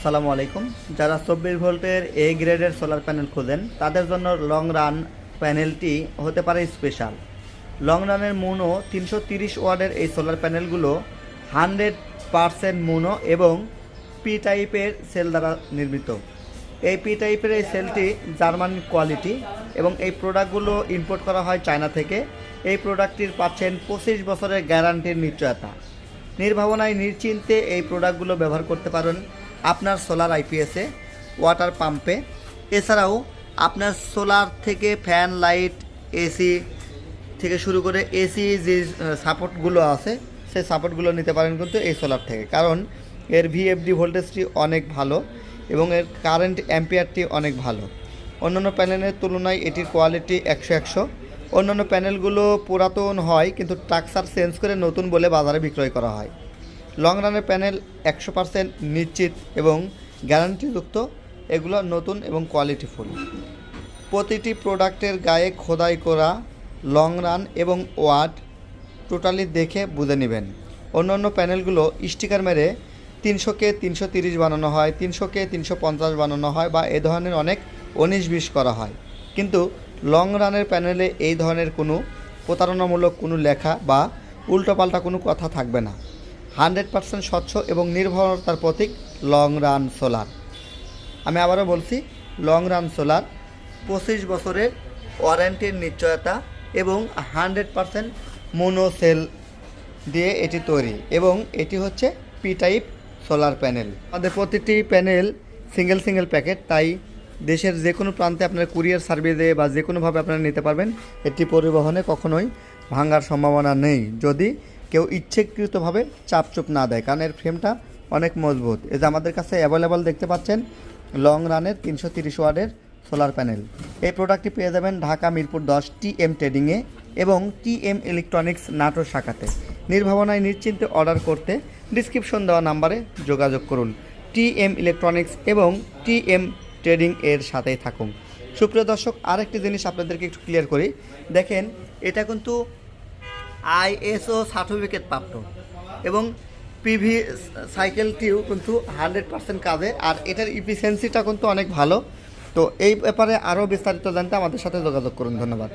আসসালামু আলাইকুম। যারা চব্বিশ ভোল্টের এ গ্রেডের সোলার প্যানেল খোঁজেন, তাদের জন্য লং রান প্যানেলটি হতে পারে স্পেশাল লং রানের মুনো তিনশো তিরিশ ওয়ার্ডের এই সোলার প্যানেলগুলো হান্ড্রেড পারসেন্ট মুনো এবং পি টাইপের সেল দ্বারা নির্মিত। এই পি টাইপের এই সেলটি জার্মান কোয়ালিটি এবং এই প্রোডাক্টগুলো ইম্পোর্ট করা হয় চায়না থেকে। এই প্রোডাক্টটির পাচ্ছেন পঁচিশ বছরের গ্যারান্টির নিশ্চয়তা। নির্ভাবনায়, নিশ্চিন্তে এই প্রোডাক্টগুলো ব্যবহার করতে পারেন। আপনার সোলার আইপিএসে ওয়াটার পাম্পে এছাড়াও আপনার সোলার থেকে ফ্যান লাইট এসি থেকে শুরু করে এসি যে সাপোর্টগুলো আছে, সেই সাপোর্টগুলো নিতে পারেন কিন্তু এই সোলার থেকে। কারণ এর ভিএফডি ভোল্টেজটি অনেক ভালো এবং এর কারেন্ট অ্যাম্পিয়ারটি অনেক ভালো। অন্যান্য প্যানেলের তুলনায় এটির কোয়ালিটি একশো একশো। অন্যান্য প্যানেলগুলো পুরাতন হয় কিন্তু টাক্সার চেঞ্জ করে নতুন বলে বাজারে বিক্রয় করা হয়। লং রানের প্যানেল একশো পার্সেন্ট নিশ্চিত এবং গ্যারান্টিযুক্ত। এগুলো নতুন এবং কোয়ালিটিফুল। প্রতিটি প্রোডাক্টের গায়ে খোদাই করা লং রান এবং ওয়াট টোটালি দেখে বুঝে নেবেন। অন্য প্যানেলগুলো স্টিকার মেরে তিনশোকে তিনশো তিরিশ বানানো হয়, তিনশোকে তিনশো পঞ্চাশ বানানো হয় বা এ ধরনের অনেক উনিশ বিশ করা হয়। কিন্তু লং রানের প্যানেলে এই ধরনের কোনো প্রতারণামূলক কোনো লেখা বা উল্টোপাল্টা কোনো কথা থাকবে না। হান্ড্রেড পার্সেন্ট স্বচ্ছ এবং নির্ভরতার প্রতীক লং রান সোলার। আমি আবারও বলছি, লং রান সোলার পঁচিশ বছরের ওয়ারেন্টির নিশ্চয়তা এবং হান্ড্রেড পারসেন্ট মোনো সেল দিয়ে এটি তৈরি এবং এটি হচ্ছে পি টাইপ সোলার প্যানেল আমাদের প্রতিটি প্যানেল সিঙ্গেল সিঙ্গেল প্যাকেট তাই দেশের যে কোনো প্রান্তে আপনার কুরিয়ার সার্ভিসে বা যে কোনোভাবে আপনারা নিতে পারবেন, এটি পরিবহনে কখনোই ভাঙার সম্ভাবনা নেই। যদি কেউ ইচ্ছাকৃতভাবে চাপচুপ না দেয়, কারণ এর ফ্রেমটা অনেক মজবুত। এই যে আমাদের কাছে অ্যাভেলেবল দেখতে পাচ্ছেন লং রানের তিনশো তিরিশ ওয়ার্ডের সোলার প্যানেল এই প্রোডাক্টটি পেয়ে যাবেন ঢাকা মিরপুর দশ টি এম ট্রেডিংয়ে এবং টি এম ইলেকট্রনিক্স নাটোর শাখাতে। নির্ভাবনায় নিশ্চিন্তে অর্ডার করতে ডিসক্রিপশন দেওয়া নাম্বারে যোগাযোগ করুন। টি এম ইলেকট্রনিক্স এবং টি এম ট্রেডিং এর সাথেই থাকুন। সুপ্রিয় দর্শক, আরেকটি জিনিস আপনাদেরকে একটু ক্লিয়ার করি। দেখেন, এটা কিন্তু আইএসও সার্টিফিকেট প্রাপ্ত। এবং পিভি সাইকেলটিও কিন্তু হান্ড্রেড পার্সেন্ট কাজে। আর এটার ইফিসিয়েন্সিটা কিন্তু অনেক ভালো। তো এই ব্যাপারে আরও বিস্তারিত জানতে আমাদের সাথে যোগাযোগ করুন। ধন্যবাদ।